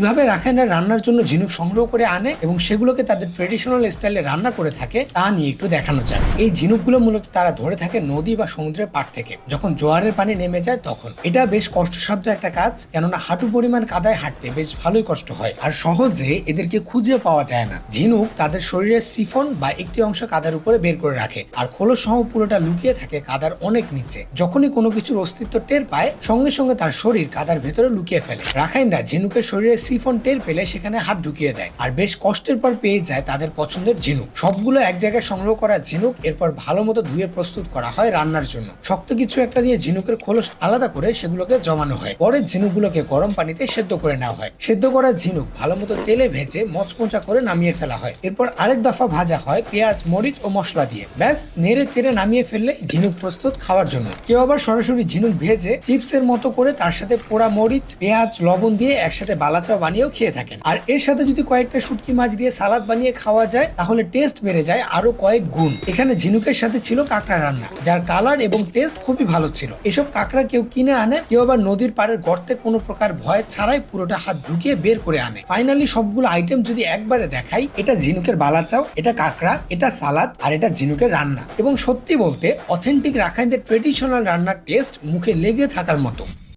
কীভাবে রাখাইনরা রান্নার জন্য ঝিনুক সংগ্রহ করে আনে এবং সেগুলোকে তাদের ট্রেডিশনাল স্টাইলে রান্না করে থাকে, তা নিয়ে একটু দেখানো যায়। এই ঝিনুকগুলো মূলত তারা ধরে থাকে নদী বা সমুদ্রের পাড় থেকে। যখন জোয়ারের পানি নেমে যায় তখন। এটা বেশ কষ্টসাধ্য একটা কাজ, কেননা হাঁটু পরিমাণ কাদায় হাঁটতে বেশ ভালোই কষ্ট হয়। আর সহজে এদেরকে খুঁজে পাওয়া যায় না। ঝিনুক তাদের শরীরের সিফন বা একটি অংশ কাদার উপরে বের করে রাখে, আর খোলস সহ পুরোটা লুকিয়ে থাকে কাদার অনেক নিচে। যখনই কোনো কিছুর অস্তিত্ব টের পায়, সঙ্গে সঙ্গে তার শরীর কাদার ভেতরে লুকিয়ে ফেলে। রাখাইনরা ঝিনুকের শরীরের সিফন টের পেলে সেখানে হাত ঢুকিয়ে দেয়। আর বেশ কষ্টের পর পেয়ে যায় তাদের পছন্দের ঝিনুক। সবগুলো এক জায়গায় সংগ্রহ করা ঝিনুক এরপর ভালো মতো ধুয়ে প্রস্তুত করা হয় রান্নার জন্য। শক্ত কিছু একটা দিয়ে ঝিনুকের খোলস আলাদা করে সেগুলোকে জমানো হয়। পরে ঝিনুকগুলোকে গরম পানিতে সেদ্ধ করে নেওয়া হয়। সেদ্ধ করা ঝিনুক ভালো মতো তেলে ভেজে মচমচা করে নামিয়ে ফেলা হয়। এরপর আরেক দফা ভাজা হয় পেঁয়াজ, মরিচ ও মশলা দিয়ে। ব্যাস, নেড়ে চেড়ে নামিয়ে ফেললে ঝিনুক প্রস্তুত খাওয়ার জন্য। কেউ আবার সরাসরি ঝিনুক ভেজে চিপসের মতো করে তার সাথে পোড়া মরিচ, পেঁয়াজ, লবণ দিয়ে একসাথে বালাচাও বানিয়েও খেয়ে থাকেন। আর এর সাথে যদি কয়েকটা শুটকি মাছ দিয়ে সালাদ বানিয়ে খাওয়া যায়, তাহলে টেস্ট বেড়ে যায় আরও কয়েক গুণ। এখানে ঝিনুকের সাথে ছিল কাঁকড়া রান্না, যার কালার এবং টেস্ট খুবই ভালো ছিল। এসব কাঁকড়া কেউ কিনে আনে, কেউ আবার নদীর পাড়ের গর্তে কোনো প্রকার ভয় ছাড়াই পুরোটা হাত ঢুকিয়ে বের করে আনে। ফাইনালি সবগুলো আইটেম যদি একবারে দেখাই, এটা ঝিনুকের বালাচাও এটা কাঁকড়া, এটা সালাদ, আর এটা ঝিনুকের রান্না। এবং সত্যি বলতে অথেন্টিক রাখাইনদের ট্রেডিশনাল রান্নার টেস্ট মুখে লেগে থাকার মতো।